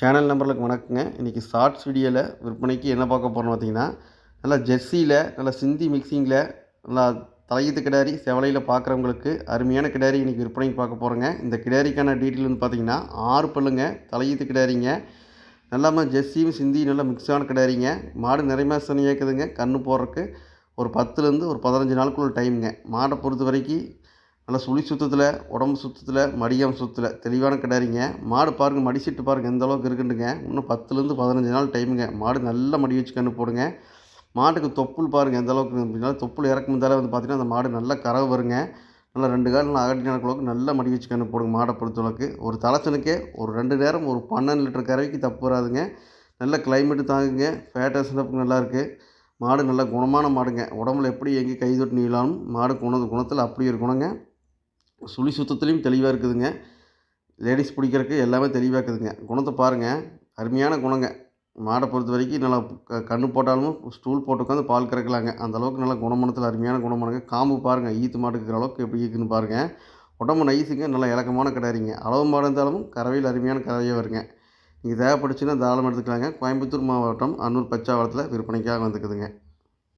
Channel நம்பர்களுக்கு வணக்கங்க. இன்றைக்கி shorts வீடியோவில் விற்பனைக்கு என்ன பார்க்க போகிறோம்னு பார்த்தீங்கன்னா நல்லா ஜெர்சியில் நல்லா சிந்தி மிக்சிங்கில் நல்லா தலையீத்து கிடாரி செவலையில் பார்க்குறவங்களுக்கு அருமையான கிடாரி இன்றைக்கி விற்பனைக்கு பார்க்க போகிறோங்க இந்த கிடாரிக்கான டீட்டெயில் வந்து பார்த்தீங்கன்னா ஆறு பல்லுங்க தலையீத்து கிடாரிங்க. நல்லாம ஜெர்சியும் சிந்தியும் நல்லா மிக்ஸான கிடாரிங்க. மாடு நிறைய சனியாக இருக்குதுங்க கன்று போடுறதுக்கு ஒரு பத்துலேருந்து ஒரு பதினஞ்சு நாளுக்குள்ள டைமுங்க மாடை பொறுத்த வரைக்கும் நல்லா சுழி சுத்தத்தில் உடம்பு சுத்தத்தில் மடியம் சுத்தத்தில். தெளிவான கிடாரிங்க. மாடு பாருங்கள் மடி சீட்டு பாருங்கள் எந்த அளவுக்கு இருக்குண்டுங்க இன்னும் பத்துலேருந்து பதினஞ்சு நாள் டைமுங்க. மாடு நல்லா மடி வச்சு கன்று போடுங்க. மாட்டுக்கு தொப்புள் பாருங்கள் எந்த அளவுக்கு அப்படின்னா தொப்புள் இறக்கும் வந்து பார்த்திங்கன்னா அந்த மாடு நல்லா கறவு வருங்க. நல்லா ரெண்டு கால் நல்லா அகட்டி நடக்கிறவுக்கு நல்லா மடி வச்சு கன்று போடுங்க மாடை பொறுத்தளவுக்கு ஒரு தலைச்சனுக்கே ஒரு ரெண்டு நேரம் ஒரு பன்னெண்டு லிட்டர் கறவைக்கு தப்பு வராதுங்க. நல்ல கிளைமேட்டு தாங்குங்க. ஃபேட்டஸ் நல்லா நல்லாயிருக்கு மாடு நல்ல குணமான மாடுங்க. உடம்புல எப்படி எங்கே கை தொட்டு நீளாலும் மாடு குண குணத்தில் அப்படி இருக்கணுங்க. சுழி சுத்தத்துலேயும் தெளிவாக இருக்குதுங்க. லேடிஸ் பிடிக்கிறதுக்கு எல்லாமே தெளிவாக இருக்குதுங்க. குணத்தை பாருங்கள் அருமையான குணங்க. மாடை பொறுத்த வரைக்கும் நல்லா க கன்று போட்டாலும் ஸ்டூல் போட்டு உட்காந்து பால் கறக்கலாங்க. அந்த அளவுக்கு நல்ல குணமனத்தில் அருமையான குணமானங்க. காம்பு பாருங்கள் ஈத்து மாட்டுக்கிற இருக்கிற அளவுக்கு எப்படி இருக்குன்னு பாருங்கள் உடம்பு நைஸுங்க. நல்லா இலக்கமான கிடையாதுங்க அளவு மாடு இருந்தாலும் கறவையில் அருமையான கறவையாக வருங்க. நீங்கள் தேவைப்படுச்சுன்னா தாராளமாக எடுத்துக்கலாங்க. கோயம்புத்தூர் மாவட்டம் அன்னூர் பச்சாவளத்தில் விற்பனைக்காக வந்துக்குதுங்க.